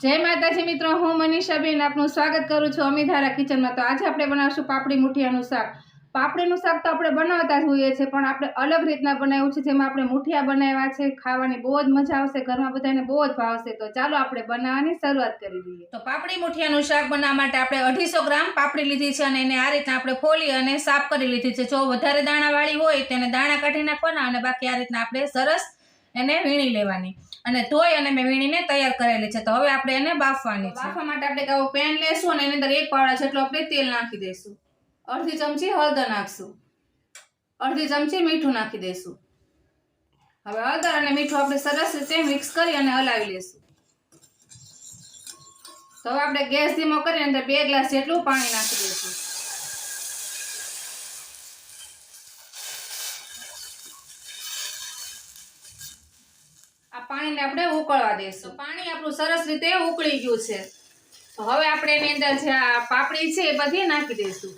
જય માતાજી મિત્રો, હું મનીષાબેન આપનું સ્વાગત કરું છું અમીધારા કિચનમાં. તો આજે આપણે બનાવશું પાપડી મુઠિયાનું શાક. પાપડીનું શાક તો આપણે બનાવતા જ હોઈએ છીએ, પણ આપણે અલગ રીતના બનાવ્યું છે, જેમાં આપણે મુઠિયા બનાવ્યા છે, ખાવાની બહુ જ મજા આવશે, ઘરમાં બધાને બહુ જ ભાવશે તો ચાલો આપણે બનાવવાની શરૂઆત કરી દઈએ. તો પાપડી મુઠિયાનું શાક બનાવવા માટે આપણે અઢીસો ગ્રામ પાપડી લીધી છે અને એને આ રીતના આપણે ફોલી અને સાફ કરી લીધી છે. જો વધારે દાણાવાળી હોય તેને દાણા કાઢી નાખવાના અને બાકી આ રીતના આપણે સરસ એને વીણી લેવાની. અને ધોઈ અને મેં વીણીને તૈયાર કરેલી છે. તો હવે આપણે એને બાફવાની છે. બાફવા માટે આપણે આવું પેન લેશું અને એની અંદર એક પાવડા જેટલું આપણે તેલ નાખી દઈશું. અડધી ચમચી હળદર નાખશું. અડધી ચમચી મીઠું નાખી દઈશું. હવે હળદર અને મીઠું આપણે સરસ રીતે મિક્સ કરી અને હલાવી લેશું તો હવે આપણે ગેસ ધીમો કરી અંદર બે ગ્લાસ જેટલું પાણી નાખી દઈશું આ પાણીને આપણે ઉકળવા દઈશું પાણી આપણું સરસ રીતે ઉકળી ગયું છે. તો હવે આપણે એની અંદર જે આ પાપડી છે એ બધી નાખી દઈશું.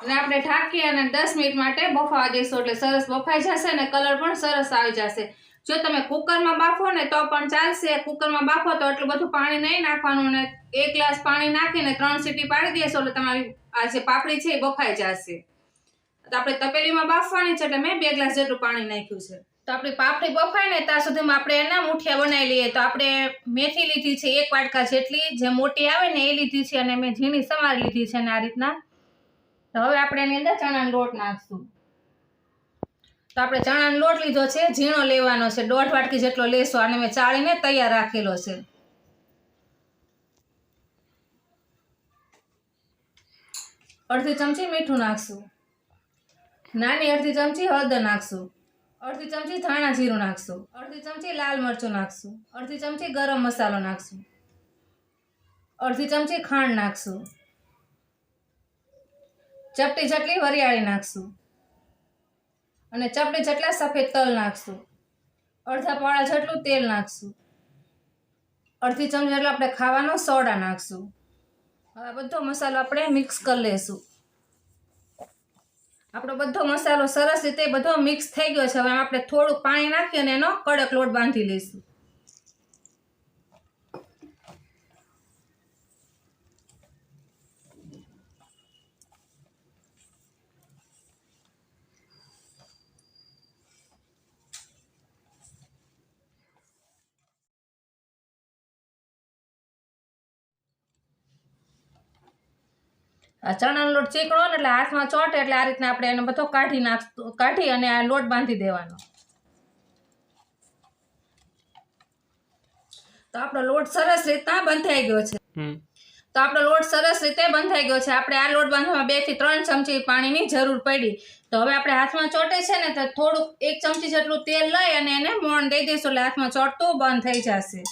અને આપણે ઢાંકી અને દસ મિનિટ માટે બફાવા દઈશું એટલે સરસ બફાઈ જશે અને કલર પણ સરસ આવી જશે. જો તમે કુકરમાં બાફો ને તો પણ ચાલશે. કુકરમાં બાફો તો એટલું બધું પાણી નહીં નાખવાનું અને એક ગ્લાસ પાણી નાખીને ત્રણ સીટી પાડી દેશો એટલે તમારી આ જે પાપડી છે એ બફાઈ જશે. તો આપણે તપેલીમાં બાફવાની છે એટલે મેં બે ગ્લાસ જેટલું પાણી નાખ્યું છે. તો આપણી પાપડી બફાય ને ત્યાં સુધીમાં આપણે એના મુઠિયા બનાવી લઈએ. તો આપણે મેથી લીધી છે એક વાટકા જેટલી. જે મોટી આવે ને એ લીધી છે અને મેં ઝીણી સમારી લીધી છે ને આ રીતના. તો હવે આપણે એની અંદર ચણાનો લોટ નાખશું. તો આપણે ચણાનો લોટ લીધો છે, ઝીણો લેવાનો છે. દોઢ વાટકી જેટલો લેશો અને મેં ચાળીને તૈયાર રાખેલો છે. અડધી ચમચી મીઠું નાખશું. નાની અડધી ચમચી હળદર નાખશું. અડધી ચમચી ધાણા જીરું નાખશું. અડધી ચમચી લાલ મરચું નાખશું. અડધી ચમચી ગરમ મસાલો નાખશું. અડધી ચમચી ખાંડ નાખશું. ચપટી જેટલી વરિયાળી નાખશું. અને ચપટી જેટલા સફેદ તલ નાખશું. અડધા પાળા જેટલું તેલ નાખશું. અડધી ચમચી જેટલો આપણે ખાવાનો સોડા નાખશું. હવે બધો મસાલો આપણે મિક્સ કરી લેશું. આપણો બધો મસાલો સરસ રીતે બધો મિક્સ થઈ ગયો છે. હવે આપણે થોડુંક પાણી નાખી અને એનો કડક લોટ બાંધી લઈશું. ચણાનો લોટ ચીકણો ને એટલે હાથમાં ચોટે એટલે આ રીતના આપણે એને બધો કાઢી નાખ કાઢી અને આ લોટ બાંધી દેવાનો. તો આપણો લોટ સરસ રીતના બંધાઈ ગયો છે. તો આપણો લોટ સરસ રીતે બંધાઈ ગયો છે. આપણે આ લોટ બાંધવામાં બેથી ત્રણ ચમચી પાણીની જરૂર પડી. તો હવે આપણે હાથમાં ચોટે છે ને તો થોડુંક એક ચમચી જેટલું તેલ લઈ અને એને મોણ દઈ દઈશું એટલે હાથમાં ચોટતું બંધ થઈ જશે.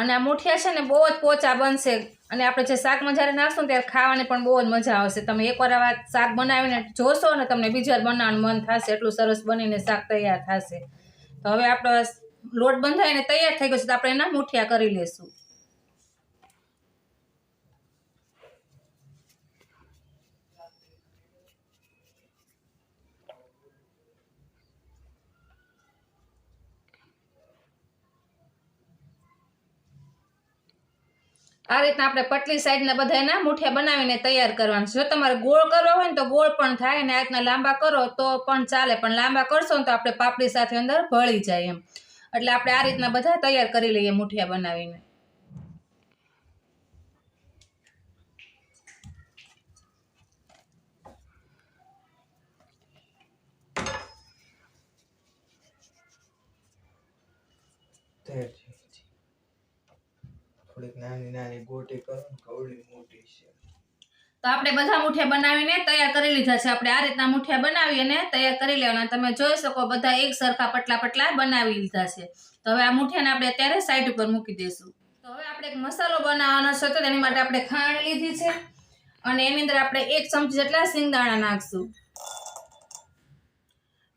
અને આ મુઠિયા છે ને બહુ જ પોચા બનશે. અને આપણે જે શાકમાં જ્યારે નાખશું ત્યારે ખાવાની પણ બહુ જ મજા આવશે. તમે એકવાર આ શાક બનાવીને જોશો ને તમને બીજી વાર બનાવવાનું મન થશે. એટલું સરસ બનીને શાક તૈયાર થશે. તો હવે આપણો લોટ બંધાઈને તૈયાર થઈ ગયો છે તો આપણે એના મુઠિયા કરી લેશું. આ રીતના આપણે પટલી સાઈડના બધા એના મુઠિયા બનાવીને તૈયાર કરવાના જો તમારે ગોળ કરવા હોય ને તો ગોળ પણ થાય ને આ રીતના લાંબા કરો તો પણ ચાલે. પણ લાંબા કરશો ને તો આપણે પાપડી સાથે અંદર ભળી જાય એમ. એટલે આપણે આ રીતના બધા તૈયાર કરી લઈએ મુઠિયા બનાવીને. છે. થોડીક નાની નાની ગોટી ને મોટી છે. તો આપણે બધા મુઠિયા બનાવીને તૈયાર કરી લીધા છે. આપણે આ રીતના મુઠિયા બનાવી અને તૈયાર કરી લેવાના. તમે જોઈ શકો બધા એક સરખા પટલા પટલા બનાવી લીધા છે. તો હવે આ મુઠિયાને આપણે અત્યારે સાઈડ ઉપર મૂકી દઈશું. તો હવે આપણે એક મસાલો બનાવવાનો છે તો તેની માટે આપણે ખાંડ લીધી છે અને એની અંદર આપણે એક ચમચી જેટલા સિંગદાણા નાખશું.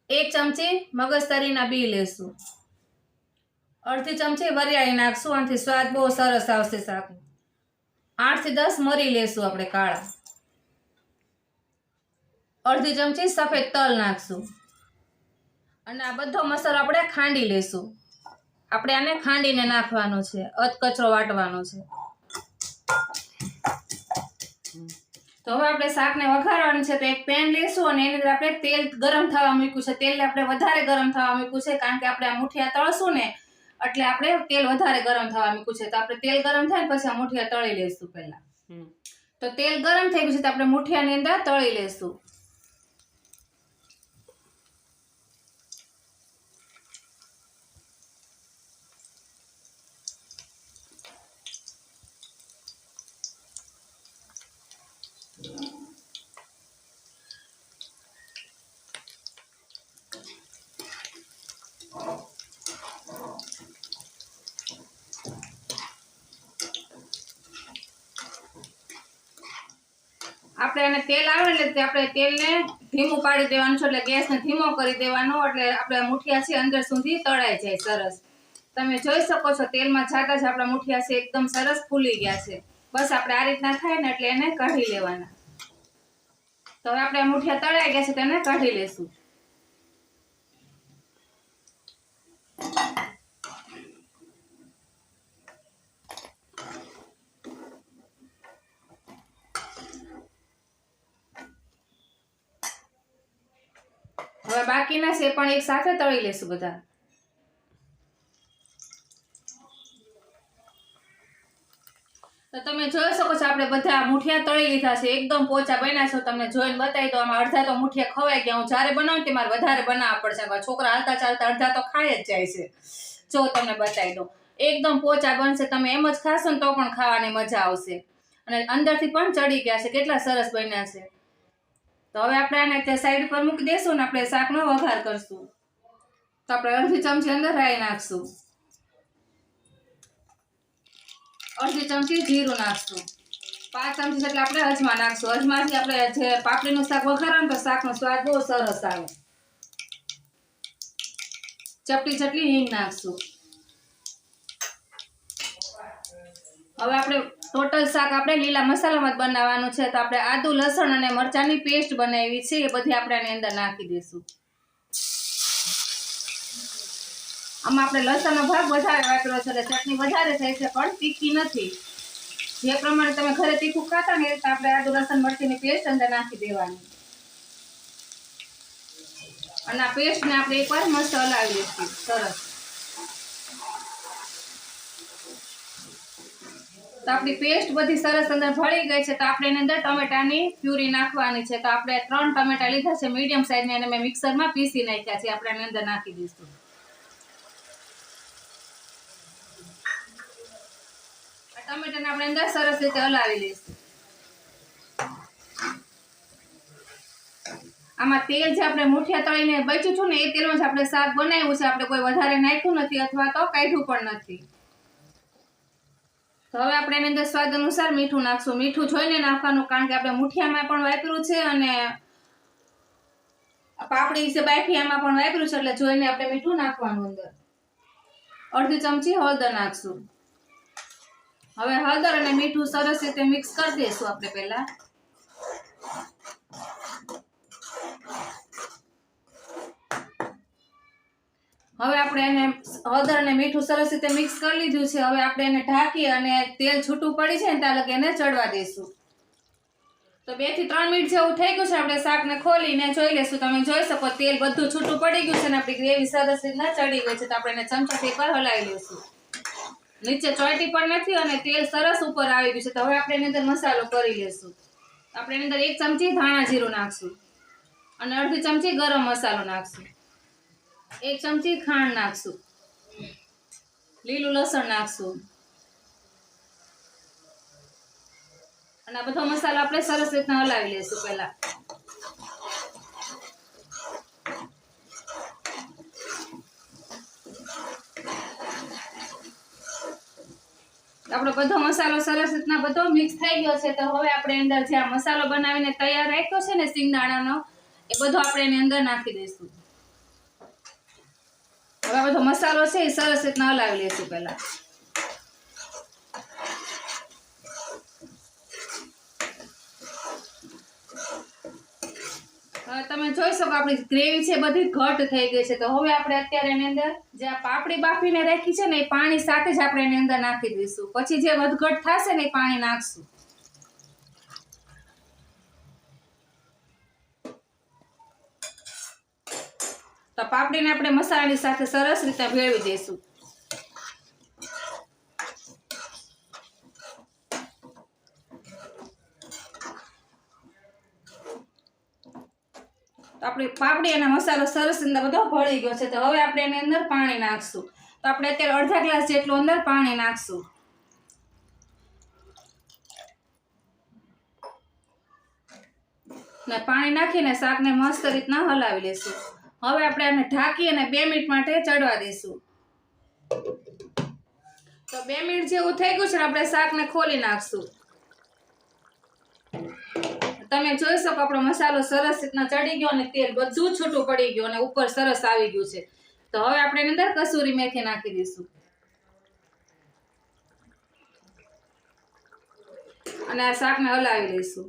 એક ચમચી મગજતરીના બી લેશું. અડધી ચમચી વરિયાળી નાખશું, આનાથી સ્વાદ બહુ સરસ આવશે શાકનો. આઠથી દસ મરી લેશું આપણે કાળા. અડધી ચમચી સફેદ તલ નાખશું. અને આ બધો મસાલો આપણે ખાંડી લેશું. આપણે આને ખાંડીને નાખવાનો છે, અધ કચરો વાટવાનો છે. તો હવે આપણે શાકને વઘારવાનું છે, તો એક પેન લેશું અને એની અંદર આપણે તેલ ગરમ થવા મૂક્યું છે. તેલ આપણે વધારે ગરમ થવા મૂક્યું છે, કારણ કે આપણે આ મુઠિયા તળશું ને એટલે આપણે તેલ વધારે ગરમ થવા મૂક્યું છે. તો આપણે તેલ ગરમ થાય ને પછી આ મુઠિયા તળી લેશું પહેલા. તો તેલ ગરમ થઈ ગયું છે તો આપણે મુઠિયાની અંદર તળી લેશું આપણે એને તેલ આવે એટલે આપણે તેલને ધીમું પાડી દેવાનું છે એટલે ગેસને ધીમો કરી દેવાનો એટલે આપણે મુઠિયા છે અંદર સુધી તળાઈ જાય સરસ. તમે જોઈ શકો છો તેલમાં જાતા જ આપણા મુઠિયા છે એકદમ સરસ ફૂલી ગયા છે. બસ આપણે આ રીતના થાય ને એટલે એને કાઢી લેવાના. તો હવે આપણે મુઠિયા તળાઈ ગયા છે તેને કાઢી લેશું. હવે બાકીના છે પણ એક સાથે તળી લેશું બધા. તો તમે જોઈ શકો છો, આપણે બધા મુઠિયા તળી લીધા છે. એકદમ પોચા બન્યા છે. તમને જોઈને બતાવી તો આમાં અડધા તો મુઠિયા ખવાઈ ગયા. હું જ્યારે બનાવું તે મારે વધારે બનાવવા પડશે. છોકરા હાલતા ચાલતા અડધા તો ખાઈ જ જાય છે. જો તમને બતાવી દઉં. એકદમ પોચા બનશે. તમે એમ જ ખાશો ને તો પણ ખાવાની મજા આવશે. અને અંદરથી પણ ચડી ગયા છે. કેટલા સરસ બન્યા છે. તો હવે આપણે આને તે સાઈડ પર મૂકી દેશું ને આપણે શાકનો વઘાર કરશું. તો આપણે અડધી ચમચી અંદર રાઈ નાખશું. અડધી ચમચી જીરું નાખશું. પાંચ ચમચી એટલે આપણે અજમા નાખશું. અજમાથી આપણે જે પાપડીનું શાક વઘારવાનું તો શાકનો સ્વાદ બહુ સરસ આવે. ચપટી ચટલી હિંગ નાખશું. હવે આપણે ટોટલ શાક આપણે લીલા મસાલામાં જ બનાવવાનું છે. તો આપણે આદુ, લસણ અને મરચાંની પેસ્ટ બનાવી છે. એ બધી આપણે આની અંદર નાખી દઈશું. આમાં આપણે લસણનો ભાગ વધારે વાપર્યો છે એટલે ચટણી વધારે થાય છે, પણ તીખી નથી. જે પ્રમાણે તમે ઘરે તીખું ખાતા ને એ આપણે આદુ, લસણ, મરચીની પેસ્ટ અંદર નાખી દેવાની. અને આ પેસ્ટને આપણે એકવાર મસ્ત હલાવી લઈશું. સરસ. તો આપણી પેસ્ટ બધી સરસ અંદર ભળી ગઈ છે. તો આપણે એની અંદર ટમેટાની પ્યુરી નાખવાની છે. તો આપણે ત્રણ ટમેટા લીધા છે. મીડિયમ સાઈઝની અને મેં મિક્સરમાં પીસી નાખ્યા છે. આપણે એની અંદર નાખી દઈશું. ટમેટાને આપણે અંદર સરસ રીતે હલાવી લઈશું. આમાં તેલ જે આપણે મુઠિયા તળીને બચ્યું છું ને, એ તેલમાં જ આપણે શાક બનાવ્યું છે. આપણે કોઈ વધારે નાખ્યું નથી અથવા તો કાઢ્યું પણ નથી. તો હવે આપણે એની અંદર સ્વાદ અનુસાર મીઠું નાખશું. મીઠું જોઈને નાખવાનું, કારણ કે આપણે મુઠિયામાં પણ વાપર્યું છે અને પાપડી છે બાફી એમાં પણ વાપર્યું છે, એટલે જોઈને આપણે મીઠું નાખવાનું અંદર. અડધી ચમચી હળદર નાખશું. હવે હળદર અને મીઠું સરસ રીતે મિક્સ કરી દઈશું આપણે પહેલા. હવે આપણે એને હળદર અને મીઠું સરસ રીતે મિક્સ કરી લીધું છે. હવે આપણે એને ઢાંકી અને તેલ છૂટું પડી છે ને ત્યાં લગી એને ચડવા દઈશું તો બેથી ત્રણ મિનિટ જેવું થઈ ગયું છે. આપણે શાકને ખોલીને જોઈ લેશું તમે જોઈ શકો તેલ બધું છૂટું પડી ગયું છે ને આપણી ગ્રેવી સરસ રીતના ચડી ગઈ છે. તો આપણે એને ચમચાથી પર હલાવી લઈશું. નીચે ચોટી પણ નથી અને તેલ સરસ ઉપર આવી ગયું છે. તો હવે આપણે એની અંદર મસાલો કરી લેશું આપણે એની અંદર એક ચમચી ધાણા જીરું નાખશું. અને અડધી ચમચી ગરમ મસાલો નાખશું. એક ચમચી ખાંડ નાખશું. લીલું લસણ નાખશું. અને આ બધો મસાલો આપણે સરસ રીતના હલાવી લેશું પહેલા. આપણો બધો મસાલો સરસ રીતના બધો મિક્સ થઈ ગયો છે. તો હવે આપણે અંદર જે આ મસાલો બનાવીને તૈયાર રાખ્યો છે ને સિંગદાણાનો એ બધો આપણે એની અંદર નાખી દઈશું. હવે આ બધો મસાલો છે એ સરસ રીતના હલાવી લઈશું પહેલાં. તમે જોઈ શકો આપણી ગ્રેવી છે બધી ઘટ થઈ ગઈ છે. તો હવે આપણે અત્યારે એની અંદર જે આ પાપડી બાફીને રાખી છે ને એ પાણી સાથે જ આપણે એની અંદર નાખી દઈશું. પછી જે વધઘટ થશે ને એ પાણી નાખશું. પાપડીને આપણે મસાલાની સાથે સરસ રીતે ભેળવી દઈશું. આપણી પાપડી અને મસાલો સરસ અંદર બધો ભળી ગયો છે, તો હવે આપણે એની અંદર પાણી નાખશું. તો આપણે અત્યારે અડધા ગ્લાસ જેટલું અંદર પાણી નાખશું. ને પાણી નાખીને શાકને મસ્ત રીતના હલાવી લેશું. હવે આપણે આને ઢાંકી અને બે મિનિટ માટે ચડવા દઈશું તો બે મિનિટ જેવું થઈ ગયું છે ને આપણે શાકને ખોલી નાખશું. તમે જોઈ શકો આપણો મસાલો સરસ રીતના ચડી ગયો અને તેલ બધું છૂટું પડી ગયું અને ઉપર સરસ આવી ગયું છે. તો હવે આપણે એની અંદર કસૂરી મેથી નાખી દઈશું. અને આ શાકને હલાવી લઈશું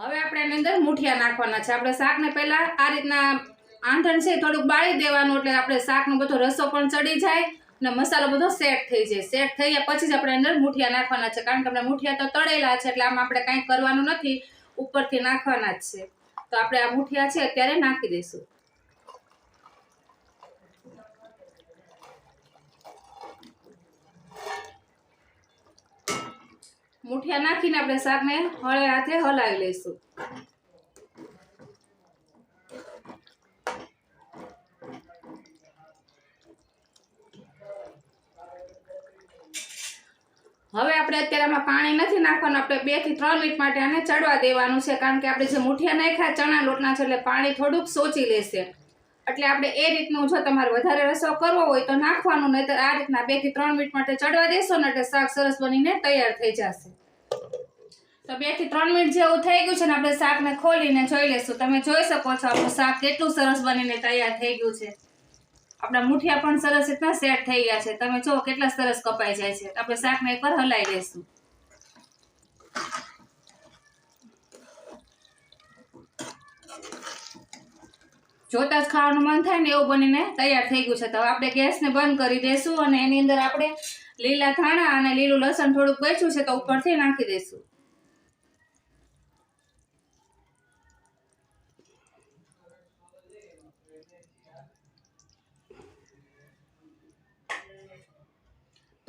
હવે આપણે એની અંદર મુઠિયા નાખવાના છે. આપણે શાકને પહેલાં આ રીતના આંધણ છે થોડુંક બાળી દેવાનું એટલે આપણે શાકનો બધો રસો પણ ચડી જાય અને મસાલો બધો સેટ થઈ જાય. સેટ થઈ ગયા પછી જ આપણે અંદર મુઠિયા નાખવાના છે. કારણ કે આપણે મુઠિયા તો તળેલા છે એટલે આમાં આપણે કાંઈ કરવાનું નથી. ઉપરથી નાખવાના જ છે. તો આપણે આ મુઠિયા છે અત્યારે નાખી દઈશું. મુઠિયા નાખીને આપણે શાકને હળે હાથે હલાવી લઈશું. હવે આપણે અત્યારે આમાં પાણી નથી નાખવાનું, આપણે બેથી ત્રણ મિનિટ માટે આને ચડવા દેવાનું છે, કારણ કે આપણે જે મુઠિયા નાખ્યા, ચણા લોટના છે, એટલે પાણી થોડુંક સોચી લેશે. એટલે આપણે એ રીતનું જો તમારે વધારે રસો કરવો હોય તો નાખવાનું નહીં તો આ રીતના બેથી ત્રણ મિનિટ માટે ચડવા દેશો ને એટલે શાક સરસ બનીને તૈયાર થઈ જશે. તો બેથી ત્રણ મિનિટ જેવું થઈ ગયું છે ને, આપણે શાકને ખોલીને જોઈ લેશું તમે જોઈ શકો છો, આપણું શાક કેટલું સરસ બનીને તૈયાર થઈ ગયું છે. આપણા મુઠિયા પણ સરસ રીતના સેટ થઈ ગયા છે. તમે જો કેટલા સરસ કપાઈ જાય છે. આપણે શાકને એકવાર હલાવી લેશું જોતા જ ખાવાનું મન થાય ને એવું બનીને તૈયાર થઈ ગયું છે. તો આપણે ગેસને બંધ કરી દઈશું અને એની અંદર આપણે લીલા ધાણા અને લીલું લસણ થોડુંક બચ્યું છે તો ઉપરથી નાખી દઈશું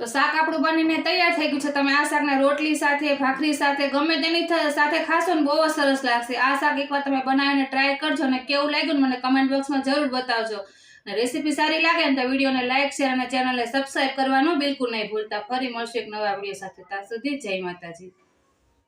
તો શાક આપણું બનીને તૈયાર થઈ ગયું છે. તમે આ શાકને રોટલી સાથે, ભાખરી સાથે, ગમે તેની સાથે ખાશો ને બહુ જ સરસ લાગશે. આ શાક એકવાર તમે બનાવીને ટ્રાય કરજો અને કેવું લાગ્યું મને કમેન્ટ બોક્સમાં જરૂર બતાવજો. અને રેસીપી સારી લાગે ને તો વિડીયોને લાઇક શેર અને ચેનલને સબસ્ક્રાઈબ કરવાનું બિલકુલ નહીં ભૂલતા. ફરી મળશું એક નવા વીડિયો સાથે. ત્યાં સુધી જય માતાજી.